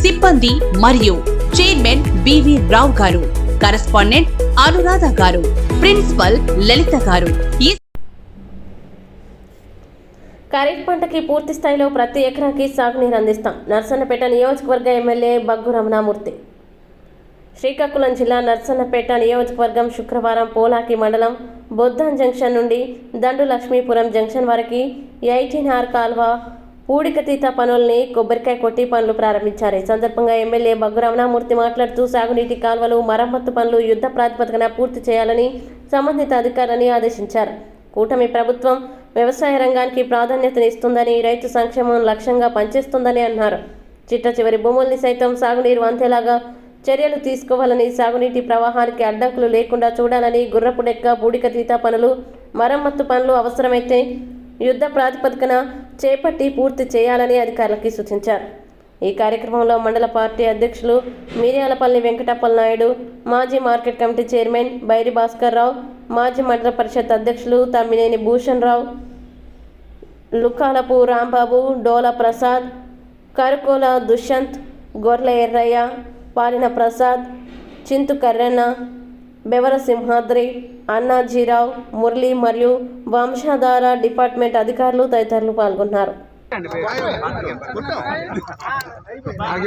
సిబ్బంది మరియు chairman BV రావు గారు కరస్పాండెంట్ అనురాధ గారు ప్రిన్సిపల్ లలిత గారు. ఈ ఖరీఫ్ పంటకి పూర్తి స్థాయిలో ప్రతి ఎకరాకి సాగునీరు అందిస్తాం. నర్సన్నపేట నియోజకవర్గ ఎమ్మెల్యే బగ్గు రమణామూర్తి. శ్రీకాకుళం జిల్లా నర్సన్నపేట నియోజకవర్గం శుక్రవారం పోలాకి మండలం బొద్దాన్ జంక్షన్ నుండి దండు లక్ష్మీపురం జంక్షన్ వరకు ఎయిటీన్ ఆర్ కాల్వ పూడికతీత పనుల్ని కొబ్బరికాయ కొట్టి పనులు ప్రారంభించారు. ఈ సందర్భంగా ఎమ్మెల్యే బగ్గు రమణామూర్తి మాట్లాడుతూ సాగునీటి కాల్వలు మరమ్మత్తు పనులు యుద్ధ ప్రాతిపదికన పూర్తి చేయాలని సంబంధిత అధికారులని ఆదేశించారు. కూటమి ప్రభుత్వం వ్యవసాయ రంగానికి ప్రాధాన్యతనిస్తుందని రైతు సంక్షేమం లక్ష్యంగా పనిచేస్తుందని అన్నారు. చిట్ట చివరి భూముల్ని సైతం సాగునీరు అందేలాగా చర్యలు తీసుకోవాలని సాగునీటి ప్రవాహానికి అడ్డంకులు లేకుండా చూడాలని గుర్రపు డెక్క బూడికతీత పనులు మరమ్మత్తు పనులు అవసరమైతే యుద్ధ ప్రాతిపదికన చేపట్టి పూర్తి చేయాలని అధికారులకి సూచించారు. ఈ కార్యక్రమంలో మండల పార్టీ అధ్యక్షులు మిర్యాలపల్లి వెంకటప్పల నాయుడు మాజీ market committee chairman Bairi Bhaskar Rao మాజీ మండల పరిషత్ అధ్యక్షులు తమ్మినేని భూషణ్ రావు లుకాలపు రాంబాబు డోల ప్రసాద్ కరుకోల దుష్యంత్ గొర్ల ఎర్రయ్య పాలిన ప్రసాద్ చింతు కర్రన్న బెవర సింహాద్రి అన్నాజీరావు మురళి మరియు వంశాధార డిపార్ట్మెంట్ అధికారులు తదితరులు పాల్గొన్నారు.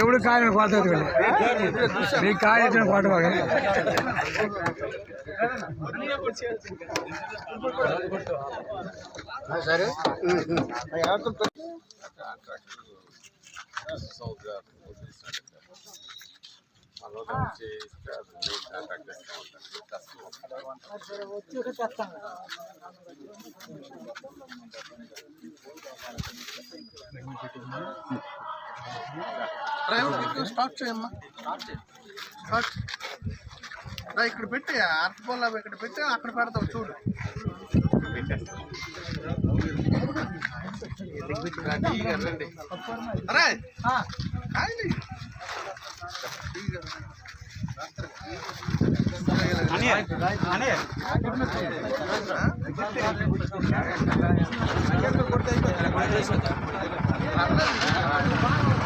ఎప్పుడు కాయ ఇచ్చిన డ్రైవర్ స్టార్ట్ చేయమ్మా. స్టార్ట్. రా ఇక్కడ పెట్టి అర్థపోలా ఇక్కడ పెట్టి అక్కడ పెడతావు చూడు. అరే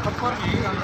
కాయలు.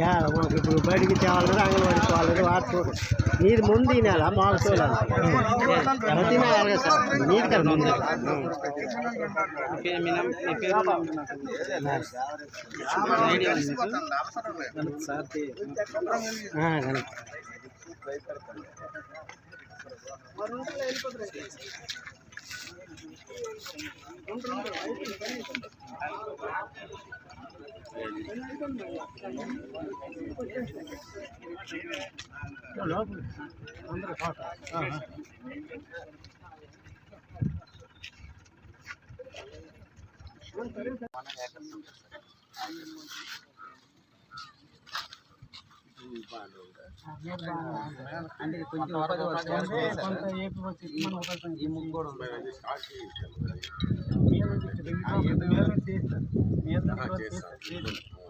ఏడ మాకు ఇప్పుడు బయటికి తేవాలంటే అంగన్వాడి పోవాలంటే వాడుకోరు నీది ముందు తినాల? నెల మాకు చూడాలి ప్రతి నెల అడగ సార్. నీది కదా ముందు. సార్ మన ఏకత్వం అంటే కొంచెం ఉపాధి వస్తుంది ఈ ముగ్గు కూడా ఉంది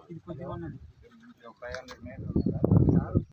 ఇది కొద్దిగా ఉన్నది